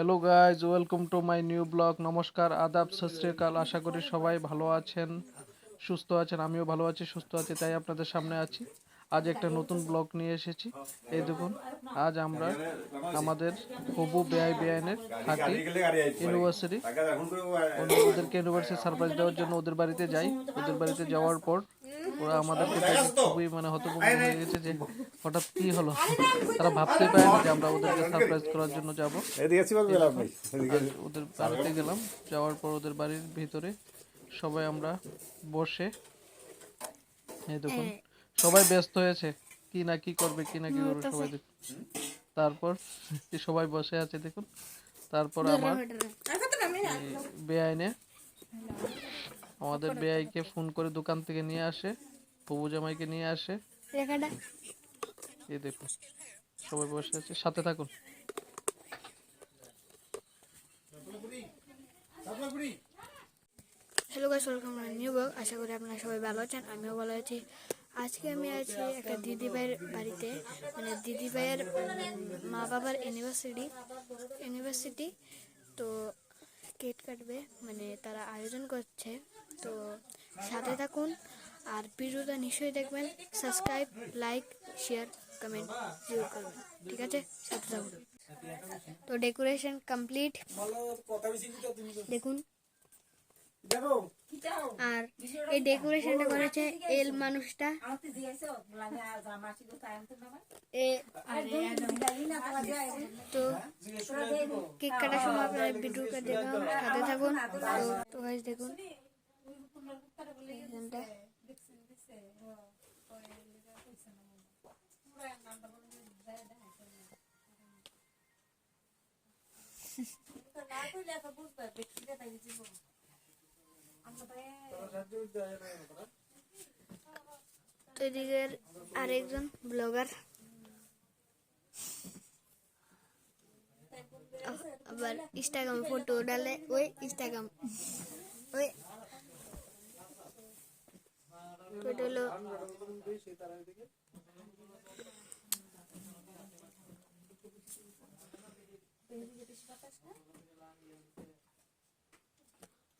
Hello guys welcome to my new blog নমস্কার আদাব সত শ্রী আকাল আশা করি সবাই ভালো আছেন সুস্থ আছেন আমিও ভালো আছি সুস্থ আছি তাই আপনাদের সামনে আছি আজ একটা নতুন ব্লগ নিয়ে এসেছি এই দেখুন আজ আমরা আমাদের হবু বেআই বেআইনের খাঁটি ইউনিভার্সিটি ওদেরকে ইউনিভার্সিটি সারপ্রাইজ দেওয়ার জন্য ওদের বাড়িতে যাই ওদের বাড়িতে যাওয়ার পর ওরা আমাদেরকে দেখে খুবই মানে হতভম্ব হয়ে গেছে যে হঠাৎ কি হলো? তারা ভাবতে পারেনি যে আমরা ওদেরকে সারপ্রাইজ করার জন্য যাব। ওদের বাড়িতে গেলাম। যাওয়ার পর ওদের বাড়ির ভিতরে সবাই আমরা বসে এই দেখুন সবাই ব্যস্ত হয়েছে। কি না কি করবে কি না কি করবে সবাই দেখুন। তারপর সবাই বসে আছে দেখুন। তারপর আমার বেআইনে আমাদের বেআইকে ফোন করে দোকান থেকে নিয়ে আসে প্রভু জামাইকে নিয়ে আসে। এই দেখুন সবাই বসে আছে সাথে থাকুন। Hello guys welcome new blog. আশা করি আপনারা সবাই ভালো আছেন আমিও ভালো আছি। আজকে আমি আছি একটা দিদি ভাইয়ের বাড়িতে। মানে দিদি ভাইয়ের মা বাবার ইউনিভার্সিটি ইউনিভার্সিটি তো কেক কাটবে মানে তারা আয়োজন করছে। তো সাথে থাকুন আর ভিডিওটা নিশ্চয়ই দেখবেন। সাবস্ক্রাইব লাইক শেয়ার কমেন্ট জিও করবেন। ঠিক আছে? সাথে থাকুন। তো ডেকোরেশন কমপ্লিট। দেখুন। আর এই ডেকোরেশনটা করেছে এল মানুষটা। এ তো কেক কাটার সময় আপনারা ভিডিওটা দেখুন সাথে থাকুন। তো তো গাইস দেখুন। এখানটা তো এদিকে আরেকজন ব্লগার। আবার ইনস্টাগ্রাম ফটো ডালে ওই ইনস্টাগ্রাম ওই ওইটা হলো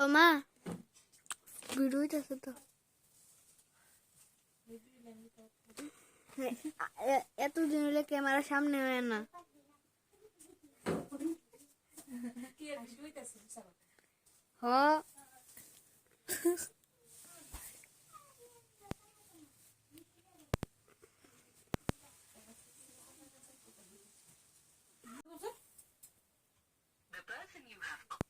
ও মা ভিডিও হইতেছে তো। এ- এতদিন হলে ক্যামেরার সামনে হয় না। হ। চেহারাটা দেওয়া না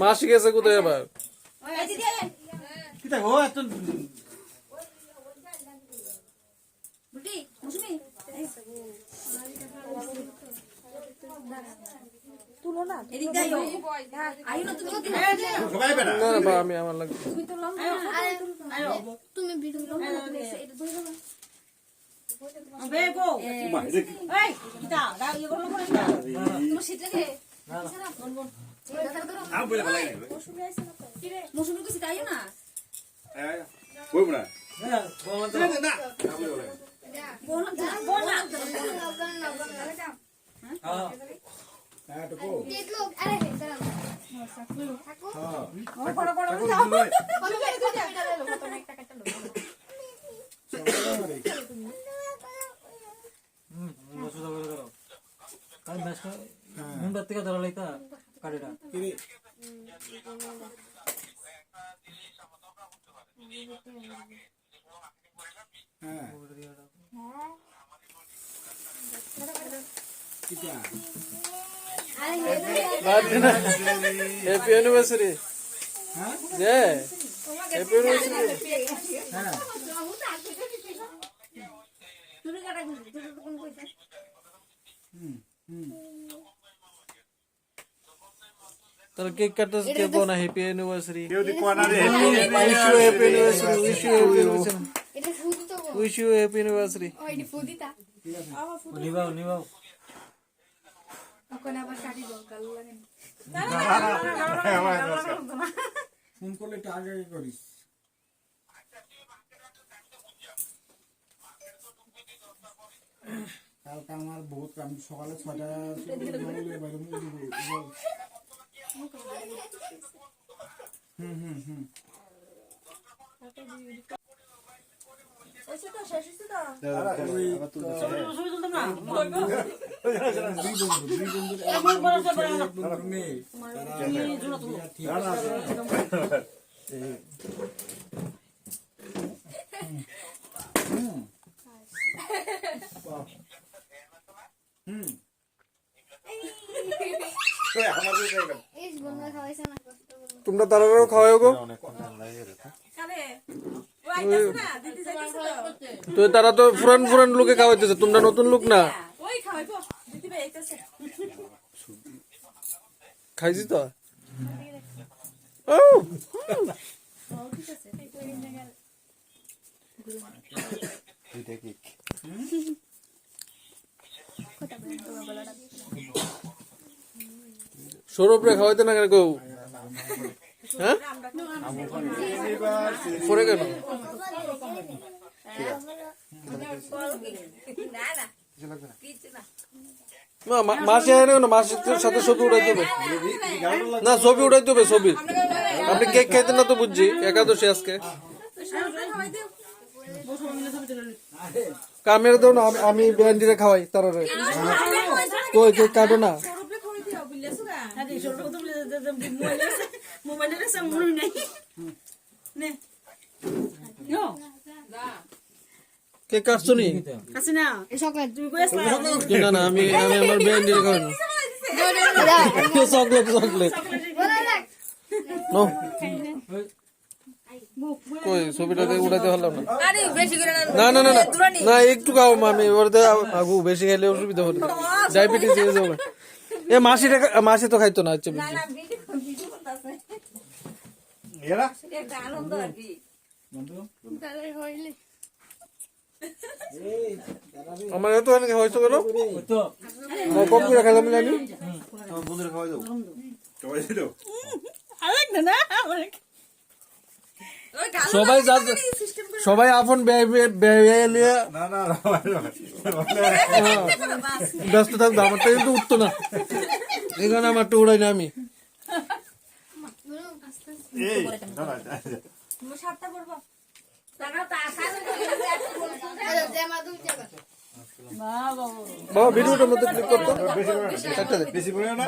মা শিখেছে কোথায় আবার আমি আমার লাগবে তুমি মৌসুমি কিছু তাই না হ্যাঁ মুন্ডার থেকে ধরা লাইতা কাড়েটা হ্যাপি অ্যানিভার্সারি হ্যাঁ রে wish you happy anniversary wish you happy anniversary এটা ফুদি তো উইশ ইউ হ্যাপি অ্যানিভার্সারি ও এটা ফুদিতা নিবাও নিবাও ওখানে আবার কাটি দাও লাগে ফোন করলে একটু আগে আগে করিস কালকে আমার বহুত কাম সকালে ছটা বাইরে মুখ দিব হুম হুম হুম। ওইছে তো শেষ হইছে তো ওই দুই বন্ধু দুই বন্ধুর এক বন্ধুর মেয়ে তারা ঠিক আছে হুম হুম আমাদের জায়গা এই বন্ধু খাওয়াইছে না কষ্ট করে। তোমরা তারাও খাওয়াও গো তো। তারা তো পুরান ফুরান লোকে খাওয়াইতেছে তোমরা নতুন লোক না? খাইছি তো? সৌরভ রে খাওয়াইতে না কেন কেউ হ্যাঁ? পরে কেন না না কিছু না মা- মা- মাসে আয় না মাসের সাথে ছবি উঠাইতে হবে না ছবি উঠাইতে হবে ছবি। আপনি কেক খাইতেন না তো বুঝছি একাদশী আজকে। কামের দাও না আমি- ব্যান্ডিরে খাওয়াই তারা কই কেক কাটো না? কেক কাটছো নি না না আমি আমি আমার চকলেট চকলেট নো কই ছবিটাতে পারলাম না আরে বেশি করে না না না না না একটু খাও মামি ওরতে আগু বেশি খাইলে অসুবিধা হবে ডায়াবেটিস হয়ে যাবে এ মাসি মাসি তো খাইতো না আচ্ছা বুঝছি না ভিডিও ভিডিও করতেছে এরা? একটা আনন্দ আর কি। তাদের হইলে আমার এত অনেক হয়েছে কেন? কম করে খাইলাম জানি। বন্ধুরা খাওয়াই দাও। খাওয়াই দিল ওই গাল সবাই যা সবাই আপন ব্যস্ত থাকবে আমারটা কিন্তু উঠতো না। এখানে আমার তো উড়াই না আমি। এই না সাতটা পড়ব বাবা। ভিডিওটার মধ্যে ক্লিক করতো? বেশি করে না।